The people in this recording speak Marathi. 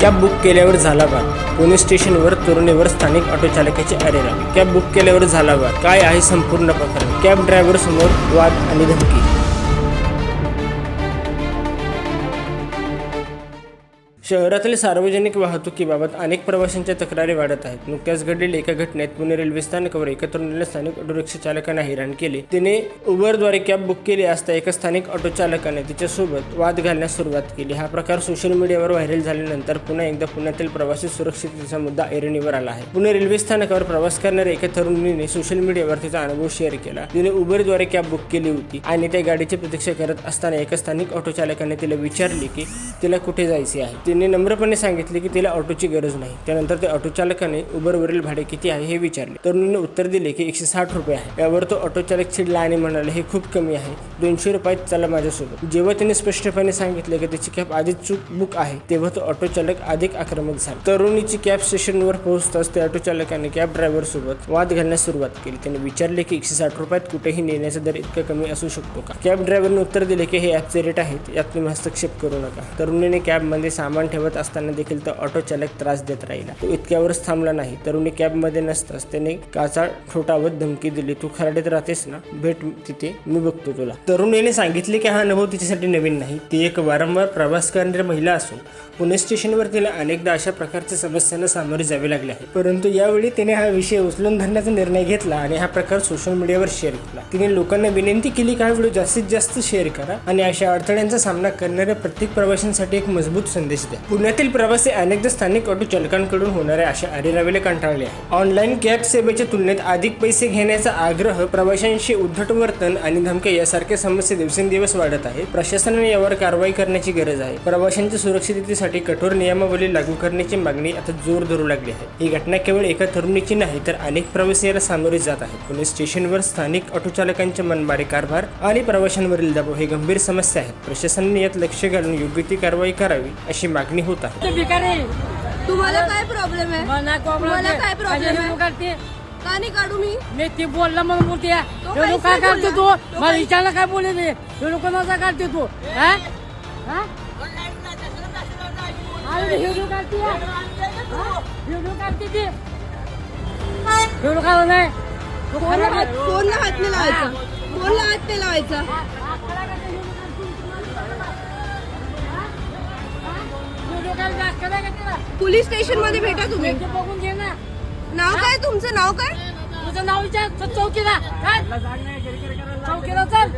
कॅब बुक केल्यावर झाला वाद. पोलीस स्टेशनवर तरुणीवर स्थानिक ऑटो चालकाची अरेरा कॅब बुक केल्यावर झाला वाद. काय आहे संपूर्ण प्रकरण? कॅब ड्रायव्हर समोर वाद आणि धमकी. शहरातील सार्वजनिक वाहतुकीबाबत अनेक प्रवाशांच्या तक्रारी वाढत आहेत. नुकत्याच घडलेल्या एका घटनेत पुणे रेल्वे स्थानकावर एका तरुणीला स्थानिक ऑटो रिक्षा चालकाने हैराण केले. तिने उबरद्वारे कॅब बुक केली असता एका स्थानिक ऑटो चालकाने तिच्यासोबत वाद घालण्यास सुरुवात केली. हा प्रकार सोशल मीडियावर व्हायरल झाल्यानंतर पुन्हा एकदा पुण्यातील प्रवासी सुरक्षिततेचा मुद्दा ऐरणीवर आला आहे. पुणे रेल्वे स्थानकावर प्रवास करणाऱ्या एका तरुणीने सोशल मीडियावर तिचा अनुभव शेअर केला. तिने उबरद्वारे कॅब बुक केली होती आणि त्या गाडीची प्रतीक्षा करत असताना एका स्थानिक ऑटो चालकाने तिला विचारले की तिला कुठे जायचे आहे? तिने नम्रपणे सांगितले की तिला ऑटोची गरज नाही. त्यानंतर त्या ऑटो चालकाने उबरवरील भाडे किती आहे हे विचारले. तरुणीने उत्तर दिले की एकशे साठ रुपये आहे. यावर तो ऑटो चालक चिडला आणि म्हणाले हे खूप कमी आहे. दोनशे रुपयात चला माझ्यासोबत. जेव्हा तिने स्पष्टपणे सांगितले की त्याची कॅब आधीच चूक बुक आहे तेव्हा तो ऑटो चालक अधिक आक्रमक झाला. तरुणीची कॅब स्टेशनवर पोहोचताच त्या ऑटो चालकाने कॅब ड्रायव्हर सोबत वाद घालण्यास सुरुवात केली. त्याने विचारले की एकशे साठ रुपयात कुठेही नेण्याचा दर इतका कमी असू शकतो का? कॅब ड्रायव्हरने उत्तर दिले की हे ॲपचे रेट आहेत यात तुम्ही हस्तक्षेप करू नका. तरुणीने कॅबमध्ये सामान ठेवत असताना देखील तो ऑटो चालक त्रास देत राहिला. तो इतक्यावरच थांबला नाही. तरुणी कॅबमध्ये नसताच त्याने काचा ठोठावत धमकी दिली. तू खराडीत राहतेस ना? भेट तिथे. मी बघतो तुला. तरुणीने सांगितले की हा अनुभव तिच्यासाठी नवीन नाही. ती एक वारंवार प्रवास करणारी महिला असून पुणे स्टेशनवर तिला अनेकदा अशा प्रकारच्या समस्यांना सामोरे जावे लागले आहे. परंतु यावेळी तिने हा विषय उचलून धरण्याचा निर्णय घेतला आणि हा प्रकार सोशल मीडियावर शेअर केला. तिने लोकांना विनंती केली की हा व्हिडिओ जास्तीत जास्त शेअर करा आणि अशा अडथळ्यांचा सामना करणाऱ्या प्रत्येक प्रवाशांसाठी एक मजबूत संदेश द्या. पुण्यातील प्रवासी अनेकदा स्थानिक ऑटो चालकांकडून होणाऱ्या अशा अरेरावेले कंटाळले आहे. ऑनलाईन कॅब सेवेच्या तुलनेत अधिक पैसे घेण्याचा आग्रह प्रवाशांशी उद्धट वर्तन आणि धमक्या यासारख्या समस्या दिवसेंदिवस वाढत आहे. प्रशासनाने यावर कारवाई करण्याची गरज आहे. प्रवाशांच्या सुरक्षिततेसाठी कठोर नियमावली लागू करण्याची मागणी आता जोर धरू लागली आहे. ही घटना केवळ एका तरुणीची नाही तर अनेक प्रवासी याला सामोरे जात आहेत. पुणे स्टेशनवर स्थानिक ऑटो चालकांचे मनमारे कारभार आणि प्रवाशांवरील दबाव हे गंभीर समस्या आहेत. प्रशासनाने यात लक्ष घालून योग्य ती कारवाई करावी अशी मागणी होत आहे ते भिकारी तुम्हाला काय प्रॉब्लेम आहे मला तुम्हाला आहे. काय problem आहे? काढते. का नाही काढू मी मी ते बोलला म्हणून बोलते तो हे लोक काय नाही काढते तू बोलला. तो मला काही- विचारलं काय बोलले ते हे लोक नसा काढते तू हा? हा? अरे हे लोक काढते हा? हे लोक काढते ते हे लोक आलं नाही तू फोनला खराब हात आहे. फोनला हात नाही लावायचा फोनला हात नाही लावायचा पोलीस स्टेशनमध्ये भेटा तुम्ही. बघून घे ना. नाव काय तुमचं? नाव काय? तुझं नाव विचार. चौकीला. काय चौकीला चल.